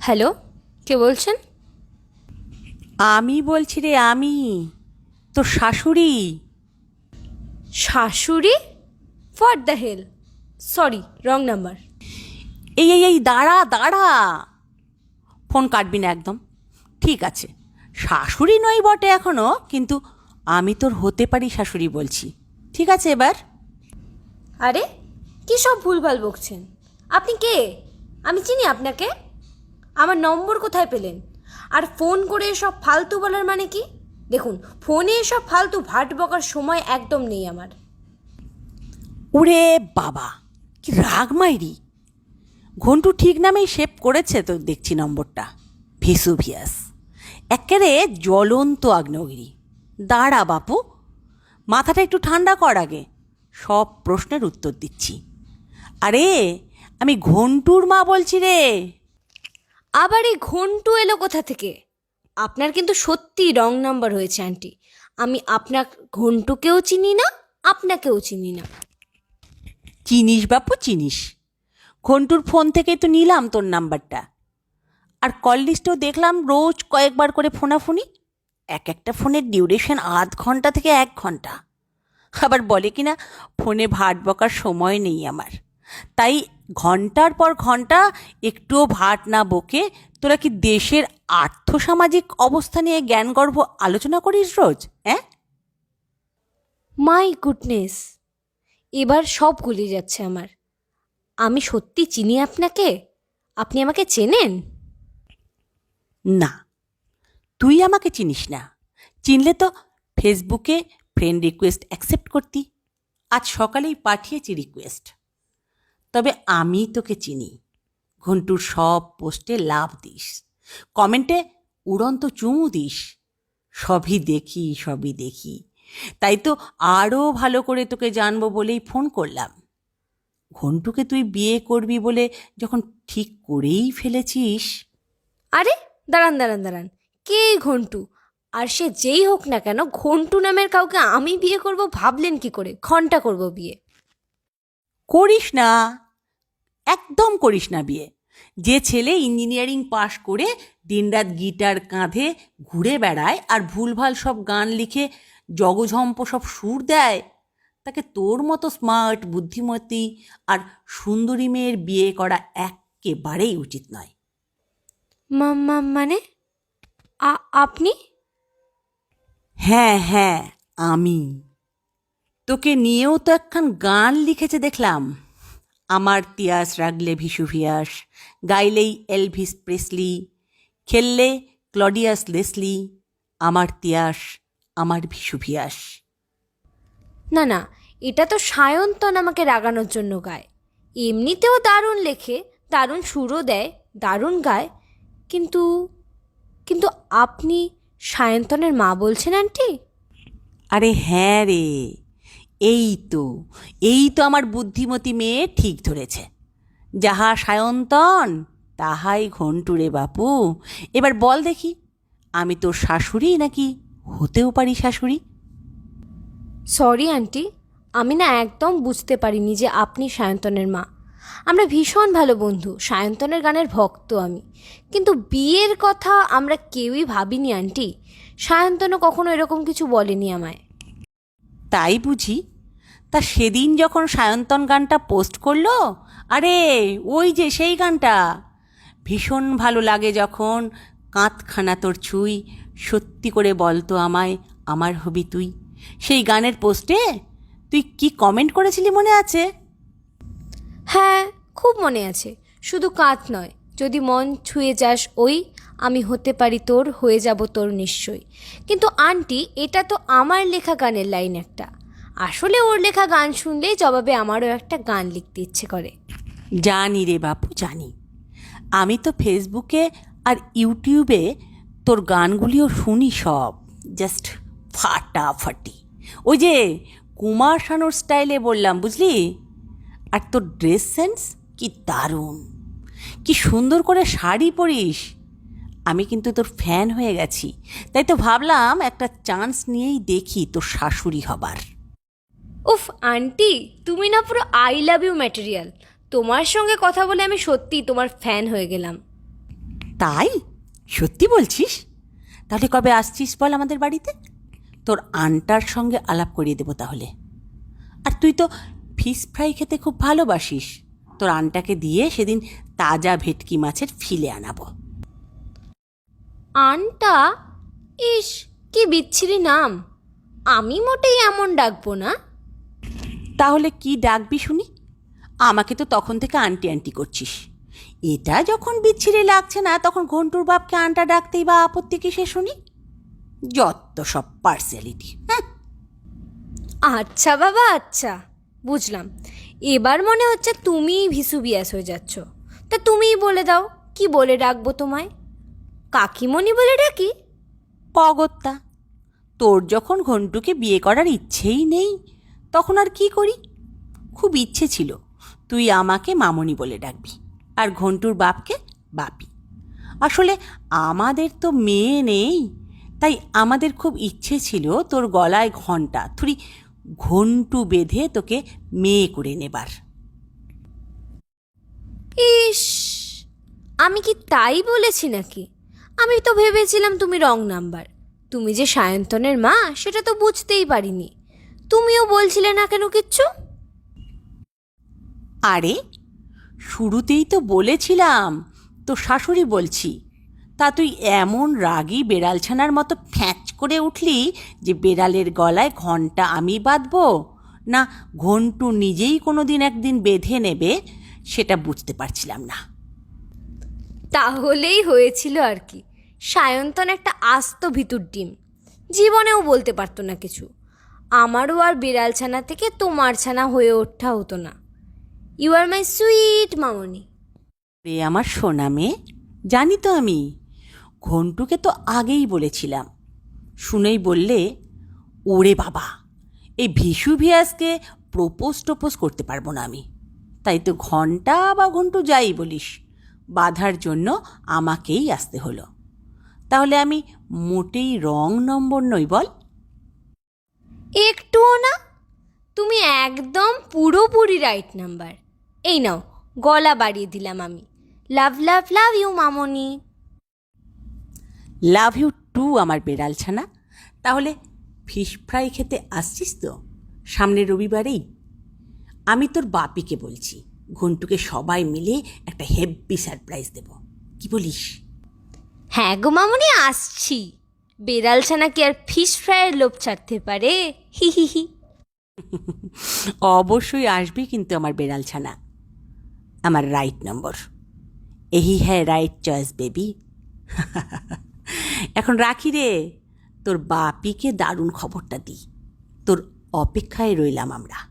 Hello কে বলছেন? আমি বলছি রে আমি তোর শাশুড়ি। শাশুড়ি? For the hell sorry wrong number এই এই এই দাঁড়া দাঁড়া। ফোন কাটবি না একদম। ঠিক আছে। শাশুড়ি নই বটে এখনও কিন্তু আমি তোর হতে পারি শাশুড়ি বলছি। ঠিক আছে এবার? আরে কী সব ভুলভাল বকছেন? আপনি কে? আমি চিনি আপনাকে। আমার নম্বর কোথায় পেলেন? আর ফোন করে এসব ফালতু বলার মানে কি? দেখুন, ফোনে এসব ফালতু ভাট বকার সময় একদম নেই আমার। ওরে বাবা, কি রাগ মাইরি। ঘন্টু ঠিক নামেই সেভ করেছে তো দেখছি নম্বরটা। ভিসুভিয়াস। একেবারে জ্বলন্ত আগ্নেয়গিরি। দাঁড়া বাপু, মাথাটা একটু ঠান্ডা কর আগে। সব প্রশ্নের উত্তর দিচ্ছি। আরে, আমি ঘন্টুর মা বলছি রে। আবার এই ঘন্টু এলো কোথা থেকে? আপনার কিন্তু সত্যি রং নাম্বার হয়েছে, আন্টি। আমি আপনার ঘন্টুকেও চিনি না, আপনাকেও চিনি না। চিনিস বাপু, চিনিস। ঘন্টুর ফোন থেকেই তো নিলাম তোর নাম্বারটা। আর কল লিস্টেও দেখলাম রোজ কয়েকবার করে ফোনাফুনি। এক একটা ফোনের ডিউরেশন আধ ঘণ্টা থেকে এক ঘণ্টা। আবার বলে কি না ফোনে ভাট বকার সময় নেই আমার। তাই ঘণ্টার পর ঘণ্টা একটুও ভাট না বকে তোরা কি দেশের আর্থসামাজিক অবস্থা নিয়ে জ্ঞানগর্ভ আলোচনা করিস রোজ হ্যাঁ মাই গুডনেস এবার সব গুলিয়ে যাচ্ছে আমার। আমি সত্যি চিনি আপনাকে? আপনি আমাকে চেনেন? না তুই আমাকে চিনিস না। চিনলে তো ফেসবুকে ফ্রেন্ড রিকোয়েস্ট অ্যাকসেপ্ট করতি। আজ সকালেই পাঠিয়েছি রিকোয়েস্ট তবে আমি তোকে চিনি। ঘন্টুর সব পোস্টে লাভ দিস। কমেন্টে উড়ন্ত চুমু দিস। সবই দেখি সবই দেখি। তাই তো আরও ভালো করে তোকে জানব বলেই ফোন করলাম। ঘন্টুকে তুই বিয়ে করবি বলে যখন ঠিক করেই ফেলেছিস। আরে, দাঁড়ান দাঁড়ান দাঁড়ান। কে ঘন্টু? আর সে যেই হোক না কেন, ঘন্টু নামের কাউকে আমি বিয়ে করব ভাবলেন কি করে? ঘণ্টা করব বিয়ে। করিস না। একদম করিস না বিয়ে। যে ছেলে ইঞ্জিনিয়ারিং পাশ করে দিনরাত গিটার কাঁধে ঘুরে বেড়ায় আর ভুলভাল সব গান লিখে জগঝম্প সব সুর দেয় তাকে তোর মতো স্মার্ট বুদ্ধিমতী আর সুন্দরী মেয়ের বিয়ে করা একেবারেই উচিত নয়। মানে? আপনি? হ্যাঁ হ্যাঁ আমি। তোকে নিয়েও তো একখান গান লিখেছে দেখলাম। আমার তিয়াস রাগলে ভিসুভিয়াস গাইলেই এলভিস প্রেসলি খেললে ক্লডিয়াস লেসলি আমার তিয়াস আমার ভিসুভিয়াস না না এটা তো সায়ন্তন আমাকে রাগানোর জন্য গায়। এমনিতেও দারুণ লেখে দারুণ সুরও দেয় দারুণ গায় কিন্তু কিন্তু আপনি সায়ন্তনের মা বলছেন আন্টি? আরে হ্যাঁ রে এই তো এই তো আমার বুদ্ধিমতী মেয়ে ঠিক ধরেছে। যাহা সায়ন্তন, তাহাই ঘন্টুরে বাপু। এবার বল দেখি, আমি তোর শাশুড়ি নাকি হতেও পারি শাশুড়ি? সরি আন্টি, আমি না একদম বুঝতে পারিনি যে আপনি সায়ন্তনের মা। আমরা ভীষণ ভালো বন্ধু, সায়ন্তনের গানের ভক্ত আমি। কিন্তু বিয়ের কথা আমরা কেউই ভাবিনি, আন্টি। সায়ন্তনও কখনো এরকম কিছু বলেনি আমায়। তাই বুঝি? তা সেদিন যখন সায়ন্তন গানটা পোস্ট করল, আরে, ওই যে সেই গানটা। ভীষণ ভালো লাগে যখন কাঁতখানা তোর ছুঁই, সত্যি করে বলতো আমায়, আমার হবি তুই। সেই গানের পোস্টে তুই কি কমেন্ট করেছিলি মনে আছে? হ্যাঁ খুব মনে আছে। শুধু কাঁত নয়, যদি মন ছুঁয়ে যাস ওই আমি হতে পারি তোর, হয়ে যাব তোর নিশ্চয়ই। কিন্তু আন্টি, এটা তো আমার লেখা গানের লাইন একটা। আসলে ওর লেখা গান শুনলেই জবাবে আমারও একটা গান লিখতে ইচ্ছে করে। জানি রে বাপু, জানি। আমি তো ফেসবুকে আর ইউটিউবে তোর গানগুলিও শুনি সব। জাস্ট ফাটাফাটি। ওই যে কুমার শানুর স্টাইলে বললাম, বুঝলি? আর তোর ড্রেস সেন্স কি দারুণ। কি সুন্দর করে শাড়ি পরিস। আমি কিন্তু তোর ফ্যান হয়ে গেছি। তাই তো ভাবলাম একটা চান্স নিয়েই দেখি তোর শাশুড়ি হবার। উফ আন্টি তুমি না পুরো আই লাভ ইউ ম্যাটেরিয়াল তোমার সঙ্গে কথা বলে আমি সত্যি তোমার ফ্যান হয়ে গেলাম। তাই? সত্যি বলছিস? তাহলে কবে আসছিস বল আমাদের বাড়িতে? তোর আনটার সঙ্গে আলাপ করিয়ে দেবো তাহলে। আর তুই তো ফিশ ফ্রাই খেতে খুব ভালোবাসিস। তোর আনটাকে দিয়ে সেদিন তাজা ভেটকি মাছের ফিলে আনাবো। আনটা? ইস কি বিচ্ছিরি নাম। আমি মোটেই এমন ডাকবো না। তাহলে কি ডাকবি শুনি? আমাকে তো তখন থেকে আন্টি আন্টি করছিস। এটা যখন বিচ্ছিরি লাগছে না তখন ঘন্টুর বাপকে আনটা ডাকতেই বা আপত্তি কিসে শুনি? যত সব পার্সিয়ালিটি হ্যাঁ আচ্ছা বাবা আচ্ছা। বুঝলাম। এবার মনে হচ্ছে তুমিই ভিসুবিয়াস হয়ে যাচ্ছ। তা তুমিই বলে দাও কি বলে ডাকবো তোমায়? কাকিমণি বলে ডাকি? অগত্যা, তোর যখন ঘন্টুকে বিয়ে করার ইচ্ছেই নেই, তখন আর কি করি? খুব ইচ্ছে ছিল, তুই আমাকে মামনি বলে ডাকবি, আর ঘন্টুর বাপকে বাপি। আসলে আমাদের তো মেয়ে নেই, তাই আমাদের খুব ইচ্ছে ছিল তোর গলায় ঘণ্টা, থুরি ঘন্টু বেঁধে তোকে মেয়ে করে নেবার। ইস, আমি কি তাই বলেছি নাকি? আমি তো ভেবেছিলাম তুমি রং নাম্বার। তুমি যে সায়ন্তনের মা সেটা তো বুঝতেই পারিনি। তুমিও বলছিলে না কেন কিচ্ছু? আরে শুরুতেই তো বলেছিলাম তো শাশুড়ি বলছি তা তুই এমন রাগী বেড়ালছানার মতো ফ্যাঁচ করে উঠলি যে বেড়ালের গলায় ঘণ্টা আমি বাঁধবো? না ঘন্টু নিজেই কোনো দিন একদিন বেঁধে নেবে সেটা বুঝতে পারছিলাম না। তাহলেই হয়েছিল আর কি। সায়ন্তন একটা আস্ত ভিতুর ডিম। জীবনেও বলতে পারতো না কিছু। আমারও আর বিড়াল ছানা থেকে তোমার ছানা হয়ে ওঠা হতো না। ইউ আর মাই সুইট মামনি। রে আমার সোনা মেয়ে, জানি তো আমি। ঘন্টুকে তো আগেই বলেছিলাম। শুনেই বললে, ওরে বাবা, এই ভিসু ভিয়াসকে প্রপোজ টোপোজ করতে পারব না আমি। তাই তো ঘণ্টা বা ঘন্টু যাই বলিস। বাধার জন্য আমাকেই আসতে হলো। তাহলে আমি মোটেই রং নম্বর নই বল। একটুও না। তুমি একদম পুরোপুরি রাইট নাম্বার এই নাও গলা বাড়িয়ে দিলাম আমি। লাভ লাভ লাভ ইউ মামনি। লাভ ইউ টু আমার বেড়াল ছানা। তাহলে ফিশ ফ্রাই খেতে আসছিস তো? সামনের রবিবারেই। আমি তোর বাপিকে বলছি ঘন্টুকে সবাই মিলে একটা হেভি সারপ্রাইজ দেব। কি বলিস? হ্যাঁ গো মামনি, আসছি। বেড়াল ছানা কি আর ফিশ ফ্রাইয়ের লোভ ছাড়তে পারে? হি হি হি। অবশ্যই আসবি কিন্তু আমার বেড়াল ছানা। আমার রাইট নম্বর এই হ্যাঁ রাইট চয়েস বেবি এখন রাখি রে, তোর বাপিকে দারুণ খবরটা দিই তোর অপেক্ষায় রইলাম আমরা।